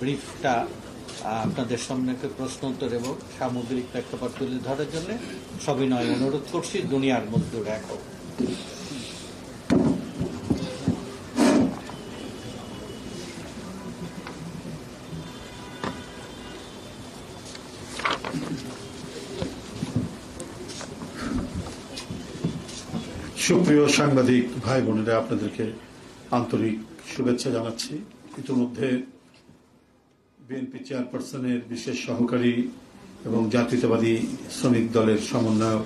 ব্রিফটা আপনাদের সামনে একটা প্রশ্ন উত্তর এবং সামগ্রিক প্রেক্ষাপট তুলে ধরার জন্য সবিনয় অনুরোধ করছি, দুনিয়ার মধ্যে রাখো সুপ্রিয় সাংবাদিক ভাই বোনেরা আপনাদেরকে আন্তরিক শুভেচ্ছা জানাচ্ছি। ইতিমধ্যে বিএনপি চেয়ারপারসনের বিশেষ সহকারী এবং জাতীয়তাবাদী শ্রমিক দলের সমন্বয়ক,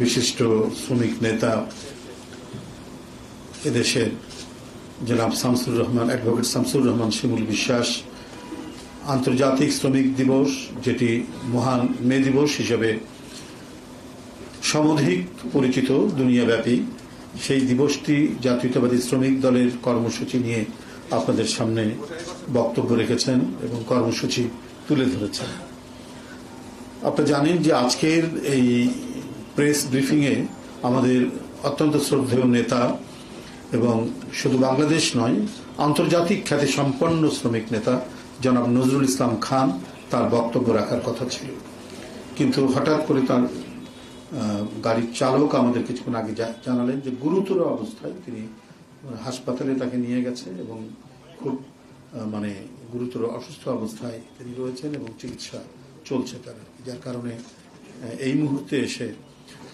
বিশিষ্ট শ্রমিক নেতা এদেশের জনাব শামসুর রহমান, অ্যাডভোকেট শামসুর রহমান শিমুল বিশ্বাস, আন্তর্জাতিক শ্রমিক দিবস, যেটি মহান মে দিবস হিসেবে সমধিক পরিচিত দুনিয়াব্যাপী। সেই দিবসটি জাতীয়তাবাদী শ্রমিক দলের কর্মসূচি নিয়ে আপনাদের সামনে বক্তব্য রেখেছেন এবং কর্মসূচি তুলে ধরেছেন। আপনারা জানেন যে আজকের এই প্রেস ব্রিফিংয়ে আমাদের অত্যন্ত শ্রদ্ধেয় নেতা এবং শুধু বাংলাদেশ নয়, আন্তর্জাতিক খ্যাতি সম্পন্ন শ্রমিক নেতা জনাব নজরুল ইসলাম খান তার বক্তব্য রাখার কথা ছিল। কিন্তু হঠাৎ করে তার গাড়ির চালক আমাদের কিছুক্ষণ আগে জানালেন যে গুরুতর অবস্থায় তিনি হাসপাতালে তাকে নিয়ে গেছে এবং খুব মানে গুরুতর অসুস্থ অবস্থায় তিনি রয়েছেন এবং চিকিৎসা চলছে তার যার কারণে এই মুহূর্তে এসে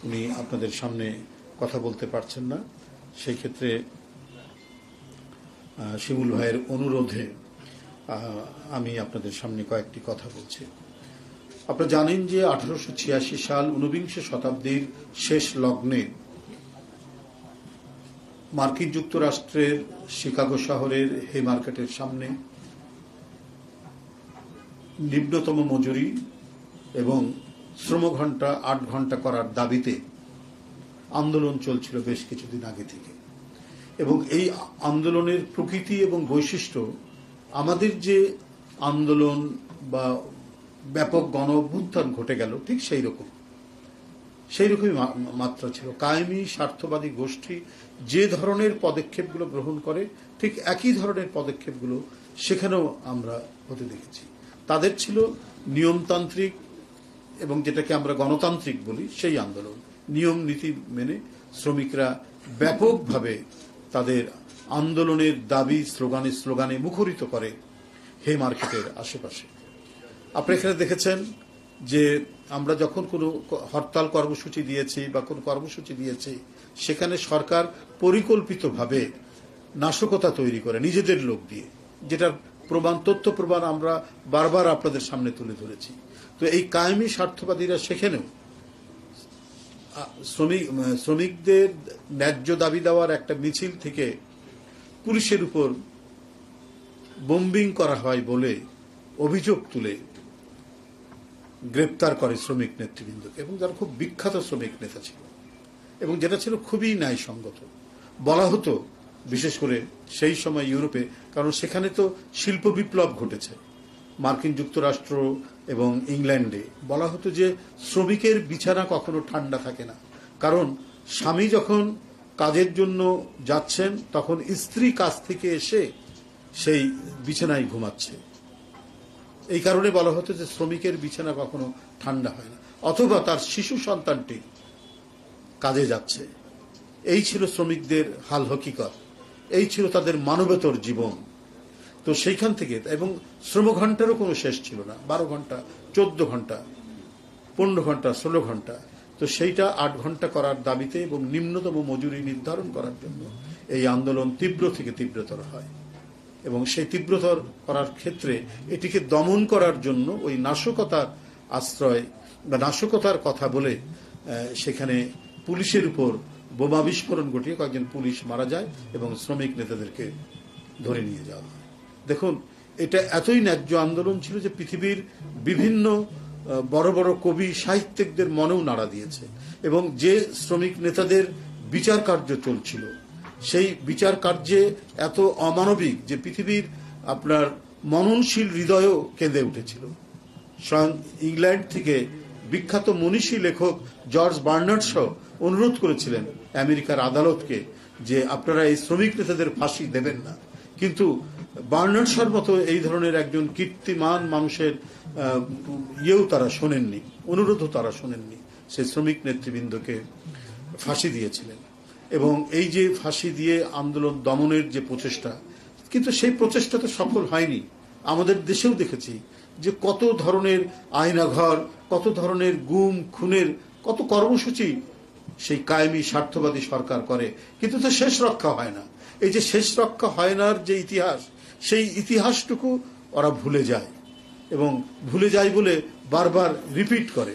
উনি আপনাদের সামনে কথা বলতে পারছেন না। সেই ক্ষেত্রে শিমুল ভাইয়ের অনুরোধে আমি আপনাদের সামনে কয়েকটি কথা বলছি। আপনারা জানেন যে আঠারোশো ছিয়াশি সাল ঊনবিংশ শতাব্দীর শেষ লগ্নে মার্কিন যুক্তরাষ্ট্রের শিকাগো শহরের হে মার্কেটের সামনে নিম্নতম মজুরি এবং শ্রম ঘণ্টা আট ঘণ্টা করার দাবিতে আন্দোলন চলছিল বেশ কিছুদিন আগে থেকে। এবং এই আন্দোলনের প্রকৃতি এবং বৈশিষ্ট্য, আমাদের যে আন্দোলন বা ব্যাপক গণ অভ্যুত্থান ঘটে গেল, ঠিক সেই রকম। সেই রকমই মাত্রা ছিল। কায়েমি, স্বার্থবাদী গোষ্ঠী যে ধরনের পদক্ষেপগুলো গ্রহণ করে, ঠিক একই ধরনের পদক্ষেপগুলো সেখানেও আমরা হতে দেখেছি। তাদের ছিল নিয়মতান্ত্রিক এবং যেটাকে আমরা গণতান্ত্রিক বলি, সেই আন্দোলন। নিয়ম, নীতি মেনে শ্রমিকরা ব্যাপকভাবে তাদের আন্দোলনের দাবি, স্লোগানে স্লোগানে মুখরিত করে হে মার্কেটের আশেপাশে। আপনি এখানে দেখেছেন যে আমরা যখন কোনো হরতাল কর্মসূচি দিয়েছি বা কোনো কর্মসূচি দিয়েছি, সেখানে সরকার পরিকল্পিতভাবে নাশকতা তৈরি করে নিজেদের লোক দিয়ে, যেটার প্রমাণ, তথ্য প্রমাণ আমরা বারবার আপনাদের সামনে তুলে ধরেছি। তো এই কায়েমি স্বার্থবাদীরা সেখানেও শ্রমিক শ্রমিকদের ন্যায্য দাবি দেওয়ার একটা মিছিল থেকে পুলিশের উপর বোম্বিং করা হয় বলে অভিযোগ তুলে গ্রেপ্তার করে শ্রমিক নেতৃবৃন্দকে, এবং যারা খুব বিখ্যাত শ্রমিক নেতা ছিল, এবং যেটা ছিল খুবই ন্যায়সঙ্গত। বলা হতো, বিশেষ করে সেই সময় ইউরোপে, কারণ সেখানে তো শিল্প বিপ্লব ঘটেছে। মার্কিন যুক্তরাষ্ট্র এবং ইংল্যান্ডে বলা হতো যে শ্রমিকের বিছানা কখনো ঠান্ডা থাকে না। কারণ স্বামী যখন কাজের জন্য যাচ্ছেন, তখন স্ত্রী কাজ থেকে এসে সেই বিছানায় ঘুমাচ্ছে। এই কারণে বলা হতো যে শ্রমিকের বিছানা কখনো ঠান্ডা হয় না, অথবা তার শিশু সন্তানটি কাজে যাচ্ছে। এই ছিল শ্রমিকদের হাল হকিকত, এই ছিল তাদের মানবেতর জীবন। তো সেইখান থেকে, এবং শ্রম ঘন্টারও কোনো শেষ ছিল না, বারো ঘণ্টা চোদ্দ ঘণ্টা পনেরো ঘণ্টা ষোলো ঘণ্টা তো সেইটা আট ঘণ্টা করার দাবিতে এবং নিম্নতম মজুরি নির্ধারণ করার জন্য এই আন্দোলন তীব্র থেকে তীব্রতর হয়। এবং সেই তীব্রতর করার ক্ষেত্রে এটিকে দমন করার জন্য ওই নাশকতার আশ্রয় বা নাশকতার কথা বলে সেখানে পুলিশের উপর বোমা বিস্ফোরণ ঘটিয়ে কয়েকজন পুলিশ মারা যায় এবং শ্রমিক নেতাদেরকে ধরে নিয়ে যাওয়া হয়। দেখুন, এটা এতই ন্যায্য আন্দোলন ছিল যে পৃথিবীর বিভিন্ন বড় বড় কবি, সাহিত্যিকদের মনেও নাড়া দিয়েছে এবং যে শ্রমিক নেতাদের বিচার কার্য চলছিল সেই বিচার কার্যে এত অমানবিক যে পৃথিবীর আপনার মননশীল হৃদয়ও কেঁদে উঠেছিল। স্বয়ং ইংল্যান্ড থেকে বিখ্যাত মনীষী লেখক জর্জ বার্নার্ড সহ অনুরোধ করেছিলেন আমেরিকার আদালতকে যে আপনারা এই শ্রমিক নেতাদের ফাঁসি দেবেন না। কিন্তু বার্নার্ডসর মতো এই ধরনের একজন কীর্তিমান মানুষের ইয়েও তারা শোনেননি, অনুরোধও তারা শোনেননি। সেই শ্রমিক নেতৃবৃন্দকে ফাঁসি দিয়েছিলেন। এবং এই যে ফাঁসি দিয়ে আন্দোলন দমনের যে প্রচেষ্টা, কিন্তু সেই প্রচেষ্টা তো সফল হয়নি। আমাদের দেশেও দেখেছি যে কত ধরনের আয়নাঘর, কত ধরনের গুম, খুনের, কত কর্মসূচি সেই কায়েমি স্বার্থবাদী সরকার করে। কিন্তু তো শেষ রক্ষা হয় না। এই যে শেষ রক্ষা হয় নার যে ইতিহাস, সেই ইতিহাসটুকু ওরা ভুলে যায়। এবং ভুলে যায় বলে বারবার রিপিট করে,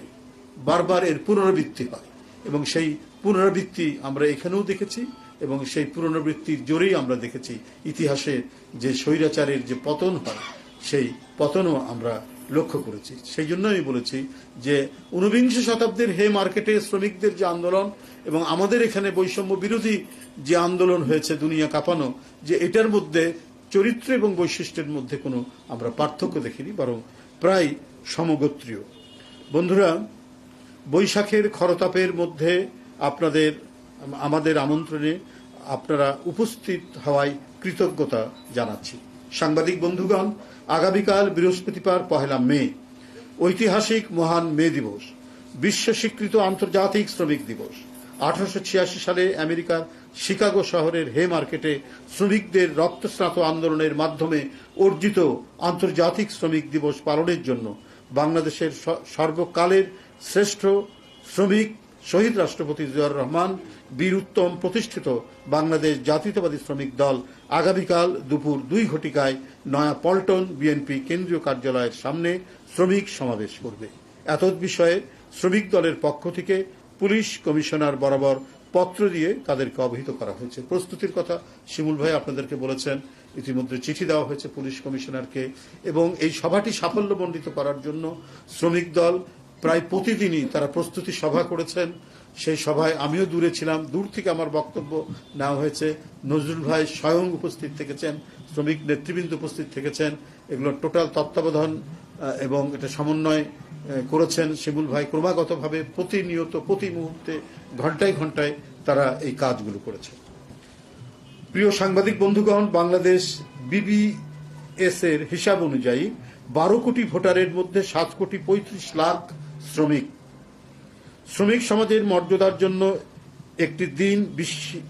বারবার এর পুনরাবৃত্তি হয়। এবং সেই পুনরাবৃত্তি আমরা এখানেও দেখেছি এবং সেই পুনরাবৃত্তির জোরেই আমরা দেখেছি ইতিহাসে যে স্বৈরাচারের যে পতন হয়, সেই পতনও আমরা লক্ষ্য করেছি। সেই জন্য আমি বলেছি যে ঊনবিংশ শতাব্দীর হে মার্কেটে শ্রমিকদের যে আন্দোলন এবং আমাদের এখানে বৈষম্য বিরোধী যে আন্দোলন হয়েছে দুনিয়া কাঁপানো, যে এটার মধ্যে চরিত্র এবং বৈশিষ্ট্যের মধ্যে কোনো আমরা পার্থক্য দেখিনি, বরং প্রায় সমগোত্রীয়। বন্ধুরা, বৈশাখের খরতাপের মধ্যে আপনাদের, আমাদের আমন্ত্রণে আপনারা উপস্থিত হওয়ায় কৃতজ্ঞতা জানাচ্ছি। সাংবাদিক বন্ধুগণ, আগামীকাল বৃহস্পতিবার পহেলা মে, ঐতিহাসিক মহান মে দিবস, বিশ্ব স্বীকৃত আন্তর্জাতিক শ্রমিক দিবস। আঠারোশো ছিয়াশি সালে আমেরিকার শিকাগো শহরের হে মার্কেটে শ্রমিকদের রক্তস্নাত আন্দোলনের মাধ্যমে অর্জিত আন্তর্জাতিক শ্রমিক দিবস পালনের জন্য বাংলাদেশের সর্বকালের শ্রেষ্ঠ শ্রমিক শহীদ রাষ্ট্রপতি জিয়াউর রহমান বীর উত্তম প্রতিষ্ঠিত বাংলাদেশ জাতীয়তাবাদী শ্রমিক দল আগামীকাল দুপুর দুই ঘটিকায় নয়া পল্টন বিএনপি কেন্দ্রীয় কার্যালয়ের সামনে শ্রমিক সমাবেশ করবে। এতদ বিষয়ে শ্রমিক দলের পক্ষ থেকে পুলিশ কমিশনার বরাবর পত্র দিয়ে তাদেরকে অবহিত করা হয়েছে। প্রস্তুতির কথা শিমুল ভাই আপনাদেরকে বলেছেন। ইতিমধ্যে চিঠি দেওয়া হয়েছে পুলিশ কমিশনারকে এবং এই সভাটি সাফল্যমণ্ডিত করার জন্য শ্রমিক দল প্রায় প্রতিদিনই তারা প্রস্তুতি সভা করেছেন। সেই সভায় আমিও দূরে ছিলাম। দূর থেকে আমার বক্তব্য নেওয়া হয়েছে। নজরুল ভাই স্বয়ং উপস্থিত থেকেছেন, শ্রমিক নেতৃবৃন্দ উপস্থিত থেকেছেন, এগুলো টোটাল তত্ত্বাবধান এবং এটা সমন্বয় করেছেন। শিমুল ভাই ক্রমাগতভাবে প্রতিনিয়ত, প্রতি মুহূর্তে, ঘন্টায় ঘন্টায় তারা এই কাজগুলো করেছে প্রিয় সাংবাদিক বন্ধুগণ, বাংলাদেশ বিবিএস এর হিসাব অনুযায়ী বারো কোটি ভোটারের মধ্যে সাত কোটি পঁয়ত্রিশ লাখ শ্রমিক। শ্রমিক সমাজের মর্যাদার জন্য একটি দিন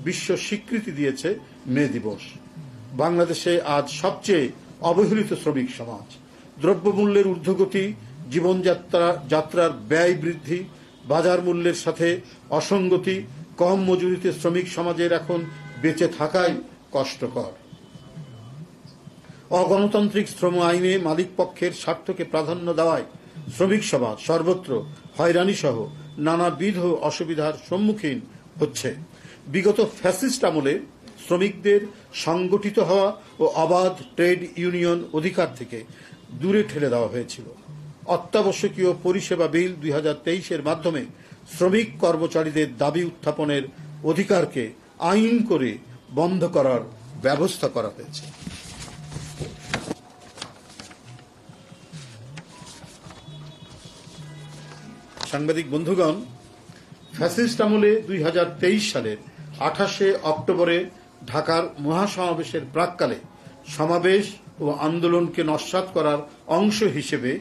বিশ্ব- স্বীকৃতি দিয়েছে মে দিবস। বাংলাদেশে আজ সবচেয়ে অবহেলিত শ্রমিক সমাজ। দ্রব্যমূল্যের ঊর্ধ্বগতি, জীবনযাত্রা যাত্রার ব্যয় বৃদ্ধি, বাজার মূল্যের সাথে অসঙ্গতি, কম মজুরিতে শ্রমিক সমাজের এখন বেঁচে থাকাই কষ্টকর। অগণতান্ত্রিক শ্রম আইনে মালিক পক্ষের স্বার্থকে প্রাধান্য দেওয়ায় শ্রমিক সমাজ সর্বত্র হয়রানি সহ নানাবিধ অসুবিধার সম্মুখীন হচ্ছে। বিগত ফ্যাসিস্ট আমলে শ্রমিকদের সংগঠিত হওয়া ও অবাধ ট্রেড ইউনিয়ন অধিকার থেকে দূরে ঠেলে দেওয়া হয়েছিল। অত্যাবশ্যকীয় পরিষেবা বিল দুই হাজার তেইশের মাধ্যমে শ্রমিক কর্মচারীদের দাবি উত্থাপনের অধিকারকে আইন করে বন্ধ করার ব্যবস্থা করা হয়েছে। সাংবাদিক বন্ধুগণ, ফ্যাসিস্ট আমলে দুই হাজার তেইশ সালের আঠাশে অক্টোবরে ঢাকার মহাসমাবেশের প্রাককালে সমাবেশ ও আন্দোলনকে নস্যাৎ করার অংশ হিসেবে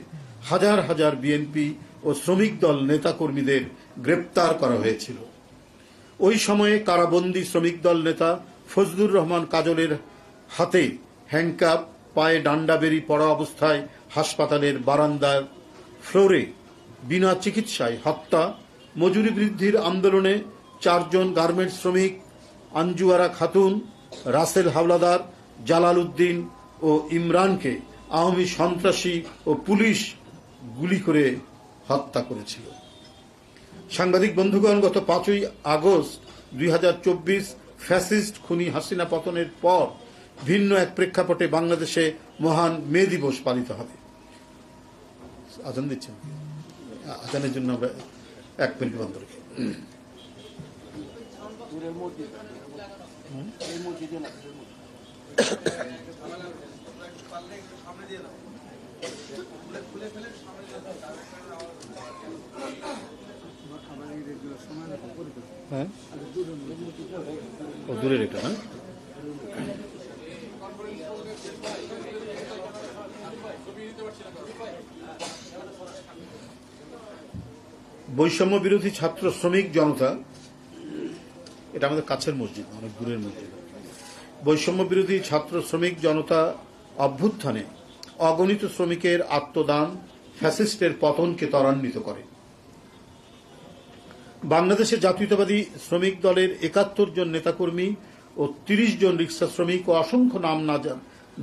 হাজার হাজার বিএনপি ও শ্রমিক দল নেতাকর্মীদের গ্রেপ্তার করা হয়েছিল। ওই সময়ে কারাবন্দী শ্রমিক দল নেতা ফজলুর রহমান কাজলের হাতে হ্যান্ডকাপ, পায়ে ডান্ডা বেরি পড়া অবস্থায় হাসপাতালের বারান্দার ফ্লোরে বিনা চিকিৎসায় হত্যা, মজুরি বৃদ্ধির আন্দোলনে চারজন গার্মেন্টস শ্রমিক, আঞ্জুয়ারা খাতুন, রাসেল হাওলাদার, জালাল উদ্দিন ও ইমরানকে আওয়ামী সন্ত্রাসী ও পুলিশ গুলি করে হত্যা করেছিল। সাংবাদিক বন্ধুগণ, গত পাঁচই আগস্ট দুই হাজার চব্বিশ ফ্যাসিস্ট খুনি হাসিনা পতনের পর ভিন্ন এক প্রেক্ষাপটে বাংলাদেশে মহান মে দিবস পালিত হবে। আজান দিচ্ছেন। আজানের জন্য আমরা এক মিনিট বন্ধ রেখে। হ্যাঁ? দূরে রেখে হ্যাঁ বৈষম্য বিরোধী ছাত্র শ্রমিক জনতা, এটা আমাদের কাছের মসজিদ, অনেক দূরের মসজিদ। বৈষম্য বিরোধী ছাত্র শ্রমিক জনতা অভ্যুত্থানে অগণিত শ্রমিকের আত্মদান ফ্যাসিস্টের পতনকে ত্বরান্বিত করে। বাংলাদেশের জাতীয়তাবাদী শ্রমিক দলের একাত্তর জন নেতাকর্মী ও তিরিশ জন রিক্সা শ্রমিক ও অসংখ্য নাম না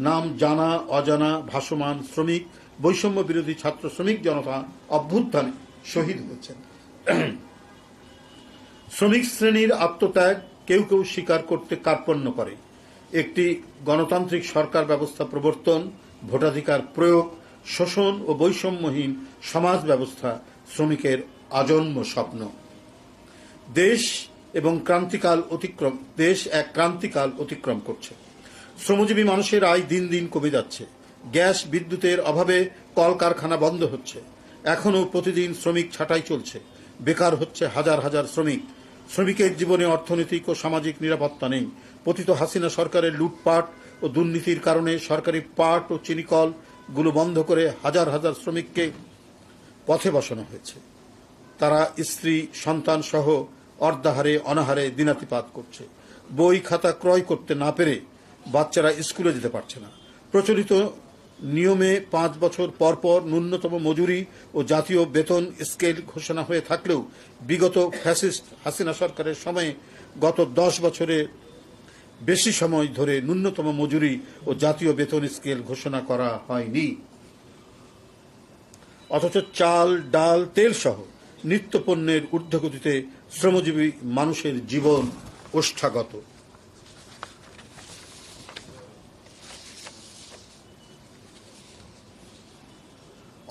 নাম জানা, অজানা ভাসমান শ্রমিক, বৈষম্য বিরোধী ছাত্র শ্রমিক জনতা অভ্যুত্থানে শহীদ হয়েছেন শ্রমিক শ্রেণির আত্মত্যাগ কেউ কেউ স্বীকার করতে কার্পণ্য করে। একটি গণতান্ত্রিক সরকার ব্যবস্থা প্রবর্তন, ভোটাধিকার প্রয়োগ, শোষণ ও বৈষম্যহীন সমাজ ব্যবস্থা শ্রমিকের আজন্ম স্বপ্ন। দেশ এবং ক্রান্তিকাল অতিক্রম, দেশ এক ক্রান্তিকাল অতিক্রম করছে। শ্রমজীবী মানুষের আয় দিন দিন কমে যাচ্ছে। গ্যাস, বিদ্যুতের অভাবে কলকারখানা বন্ধ হচ্ছে। এখনও প্রতিদিন শ্রমিক ছাঁটাই চলছে। বেকার হচ্ছে হাজার হাজার শ্রমিক। শ্রমিকের জীবনে অর্থনৈতিক ও সামাজিক নিরাপত্তা নেই। পতিত হাসিনা সরকারের লুটপাট ও দুর্নীতির কারণে সরকারি পাট ও চিনিকলগুলো বন্ধ করে হাজার হাজার শ্রমিককে পথে বসানো হয়েছে। তারা স্ত্রী, সন্তান সহ অর্ধাহারে, অনাহারে দিনাতিপাত করছে। বই খাতা ক্রয় করতে না পেরে বাচ্চারা স্কুলে যেতে পারছে না। প্রচলিত নিয়মে পাঁচ বছর পর পর ন্যূনতম মজুরি ও জাতীয় বেতন স্কেল ঘোষণা হয়ে থাকলেও বিগত ফ্যাসিস্ট হাসিনা সরকারের সময়ে গত দশ বছরে বেশি সময় ধরে ন্যূনতম মজুরি ও জাতীয় বেতন স্কেল ঘোষণা করা হয়নি। অথচ চাল, ডাল তেল সহ নিত্যপণ্যের ঊর্ধ্বগতিতে শ্রমজীবী মানুষের জীবন ওষ্ঠাগত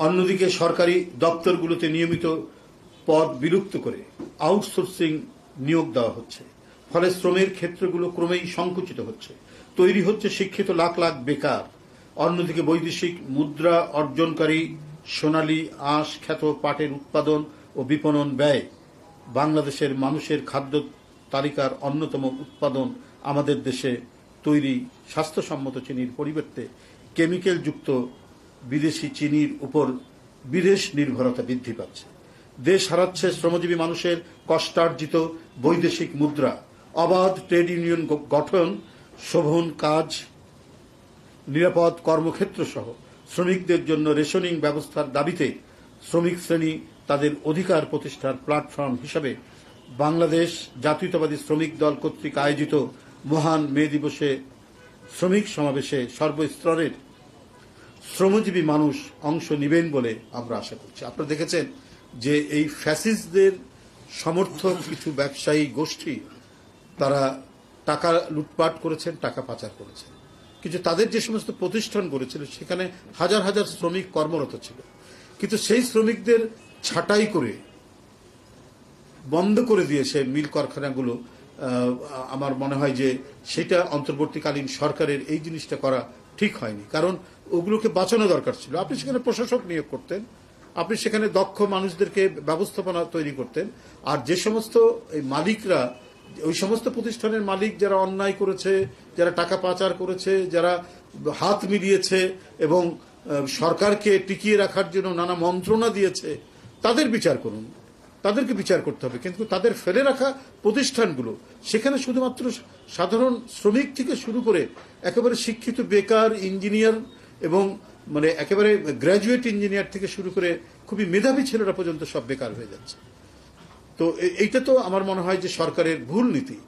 অন্যদিকে সরকারি দপ্তরগুলোতে নিয়মিত পদ বিলুপ্ত করে আউটসোর্সিং নিয়োগ দেওয়া হচ্ছে। ফলে শ্রমের ক্ষেত্রগুলো ক্রমেই সংকুচিত হচ্ছে। তৈরি হচ্ছে শিক্ষিত লাখ লাখ বেকার। অন্যদিকে বৈদেশিক মুদ্রা অর্জনকারী সোনালী আঁশ খ্যাত পাটের উৎপাদন ও বিপণন ব্যয় বাংলাদেশের মানুষের খাদ্য তালিকার অন্যতম উৎপাদন আমাদের দেশে তৈরি স্বাস্থ্যসম্মত চিনির পরিবর্তে কেমিক্যালযুক্ত বিদেশি চিনির উপর বিদেশ নির্ভরতা বৃদ্ধি পাচ্ছে। দেশ হারাচ্ছে শ্রমজীবী মানুষের কষ্টার্জিত বৈদেশিক মুদ্রা। অবাধ ট্রেড ইউনিয়ন গঠন, শোভন কাজ, নিরাপদ কর্মক্ষেত্র সহ শ্রমিকদের জন্য রেশনিং ব্যবস্থার দাবিতে শ্রমিক শ্রেণি তাদের অধিকার প্রতিষ্ঠার প্ল্যাটফর্ম হিসাবে বাংলাদেশ জাতীয়তাবাদী শ্রমিক দল কর্তৃক আয়োজিত মহান মে দিবসে শ্রমিক সমাবেশে সর্বস্তরের শ্রমজীবী মানুষ অংশ নেবেন বলে আমরা আশা করছি। আপনারা দেখেছেন যে এই ফ্যাসিস্টদের সমর্থক কিছু ব্যবসায়ী গোষ্ঠী, তারা টাকা লুটপাট করেছেন, টাকা পাচার করেছেন। কিন্তু তাদের যে সমস্ত প্রতিষ্ঠান গড়েছিল, সেখানে হাজার হাজার শ্রমিক কর্মরত ছিল। কিন্তু সেই শ্রমিকদের ছাঁটাই করে, বন্ধ করে দিয়েছে মিল কারখানাগুলো আমার মনে হয় যে সেটা অন্তর্বর্তীকালীন সরকারের এই জিনিসটা করা ঠিক হয়নি। কারণ ওগুলোকে বাঁচানো দরকার ছিল। আপনি সেখানে প্রশাসক নিয়োগ করতেন, আপনি সেখানে দক্ষ মানুষদেরকে ব্যবস্থাপনা তৈরি করতেন, আর যে সমস্ত এই মালিকরা, ওই সমস্ত প্রতিষ্ঠানের মালিক যারা অন্যায় করেছে, যারা টাকা পাচার করেছে, যারা হাত মিলিয়েছে এবং সরকারকে টিকিয়ে রাখার জন্য নানা মন্ত্রণা দিয়েছে, তাদের বিচার করুন। তাদেরকে বিচার করতে হবে, কিন্তু তাদের ফেলে রাখা প্রতিষ্ঠানগুলো, সেখানে শুধুমাত্র সাধারণ শ্রমিক থেকে শুরু করে একেবারে শিক্ষিত, বেকার, ইঞ্জিনিয়ার এবং মানে একেবারে গ্র্যাজুয়েট ইঞ্জিনিয়ার থেকে শুরু করে খুবই মেধাবী ছেলেরা পর্যন্ত সব বেকার হয়ে যাচ্ছে। তো এইটা তো আমার মনে হয় যে সরকারের ভুল নীতি।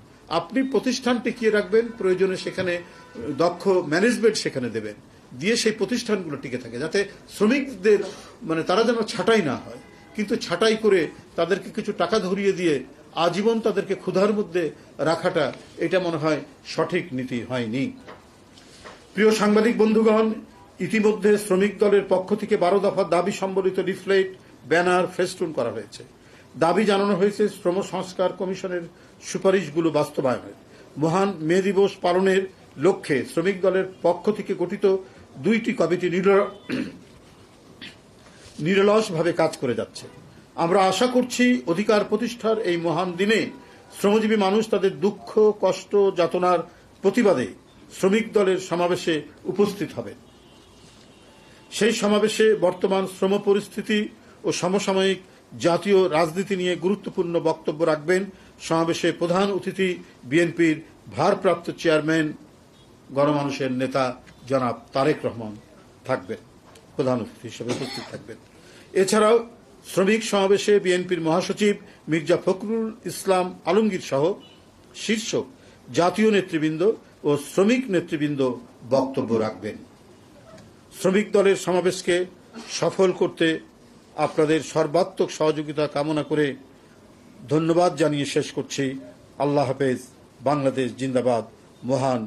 আপনি প্রতিষ্ঠান টিকিয়ে রাখবেন, প্রয়োজনে সেখানে দক্ষ ম্যানেজমেন্ট সেখানে দেবেন। দিয়ে সেই প্রতিষ্ঠানগুলো টিকে থাকে, যাতে শ্রমিকদের মানে তারা যেন ছাঁটাই না হয়। কিন্তু ছাঁটাই করে তাদেরকে কিছু টাকা ধরিয়ে দিয়ে আজীবন তাদেরকে ক্ষুধার মধ্যে রাখাটা, এটা মনে হয় সঠিক নীতি হয়নি। প্রিয় সাংবাদিক বন্ধুগণ ইতিমধ্যে শ্রমিক দলের পক্ষ থেকে বারো দফা দাবি সম্বলিত লিফলেট, ব্যানার ফেস্টুন করা হয়েছে। দাবি জানানো হয়েছে শ্রম সংস্কার কমিশনের সুপারিশগুলো বাস্তবায়নের। মহান মে দিবস পালনের লক্ষ্যে শ্রমিক দলের পক্ষ থেকে গঠিত দুইটি কমিটি নির- নিরলসভাবে কাজ করে যাচ্ছে। আমরা আশা করছি অধিকার প্রতিষ্ঠার এই মহান দিনে শ্রমজীবী মানুষ তাদের দুঃখ, কষ্ট, যাতনার প্রতিবাদে শ্রমিক দলের সমাবেশে উপস্থিত হবেন সেই সমাবেশে বর্তমান শ্রম পরিস্থিতি ও সমসাময়িক জাতীয় রাজনীতি নিয়ে গুরুত্বপূর্ণ বক্তব্য রাখবেন সমাবেশে প্রধান অতিথি বিএনপির ভারপ্রাপ্ত চেয়ারম্যান, গণমানুষের নেতা জনাব তারেক রহমান থাকবেন, প্রধান অতিথি হিসেবে উপস্থিত থাকবেন। এছাড়াও শ্রমিক সমাবেশে বিএনপির মহাসচিব মির্জা ফখরুল ইসলাম আলমগীর সহ শীর্ষ জাতীয় নেতৃবৃন্দ ও শ্রমিক নেতৃবৃন্দ বক্তব্য রাখবেন। শ্রমিক দলের সমাবেশকে সফল করতে আপনাদের সর্বাত্মক সহযোগিতা কামনা করে ধন্যবাদ জানিয়ে শেষ করছি। আল্লাহ হাফেজ। বাংলাদেশ জিন্দাবাদ। মহান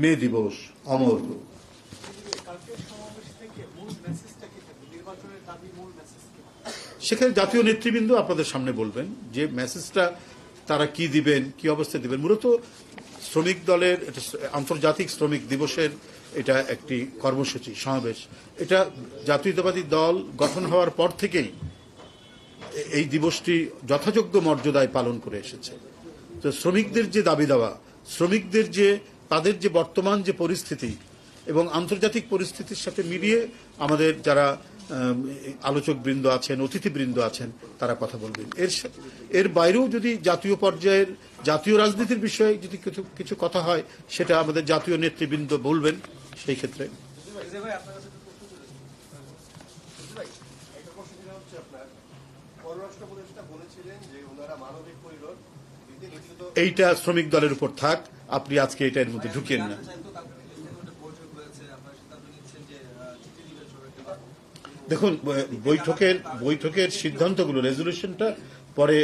মে দিবস। অমর সেখানে জাতীয় নেতৃবৃন্দ আপনাদের সামনে বলবেন যে মেসেজটা তারা কি দিবেন, কি অবস্থায় দিবেন? মূলত শ্রমিক দলের আন্তর্জাতিক শ্রমিক দিবসের এটা একটি কর্মসূচি, সমাবেশ। এটা জাতীয়তাবাদী দল গঠন হওয়ার পর থেকেই এই দিবসটি যথাযোগ্য মর্যাদায় পালন করে এসেছে। তো শ্রমিকদের যে দাবি দেওয়া, শ্রমিকদের যে, তাদের যে বর্তমান যে পরিস্থিতি এবং আন্তর্জাতিক পরিস্থিতির সাথে মিলিয়ে আমাদের যারা আলোচক বৃন্দ আছেন, অতিথিবৃন্দ আছেন, তারা কথা বলবেন। এর এর বাইরেও যদি জাতীয় পর্যায়ের, জাতীয় রাজনীতির বিষয়ে যদি কিছু কিছু কথা হয়, সেটা আমাদের জাতীয় নেতৃবৃন্দ বলবেন। সেই ক্ষেত্রে। এইটা শ্রমিক দলের উপর থাক, আপনি আজকে এটা এর মধ্যে ঢুকিয়ে না দেখুন, বৈঠকের বৈঠকের সিদ্ধান্তগুলো রেজলিউশনটা পরে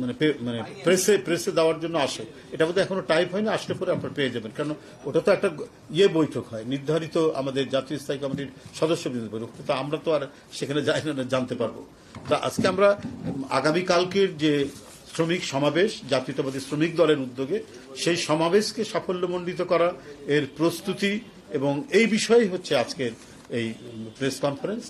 মানে মানে প্রেসে প্রেসে দেওয়ার জন্য আসে। এটা বোধহয় এখনও টাইপ হয়নি, আসলে পরে আপনারা পেয়ে যাবেন। কারণ ওটা তো একটা ইয়ে বৈঠক হয়, নির্ধারিত আমাদের জাতীয় স্থায়ী কমিটির সদস্য বৈঠক। তো আমরা তো আর সেখানে যাই না জানতে পারব। তা আজকে আমরা আগামী কালকের যে শ্রমিক সমাবেশ, জাতীয়তাবাদী শ্রমিক দলের উদ্যোগে, সেই সমাবেশকে সাফল্যমণ্ডিত করা এর প্রস্তুতি এবং এই বিষয়ই হচ্ছে আজকের এই প্রেস কনফারেন্স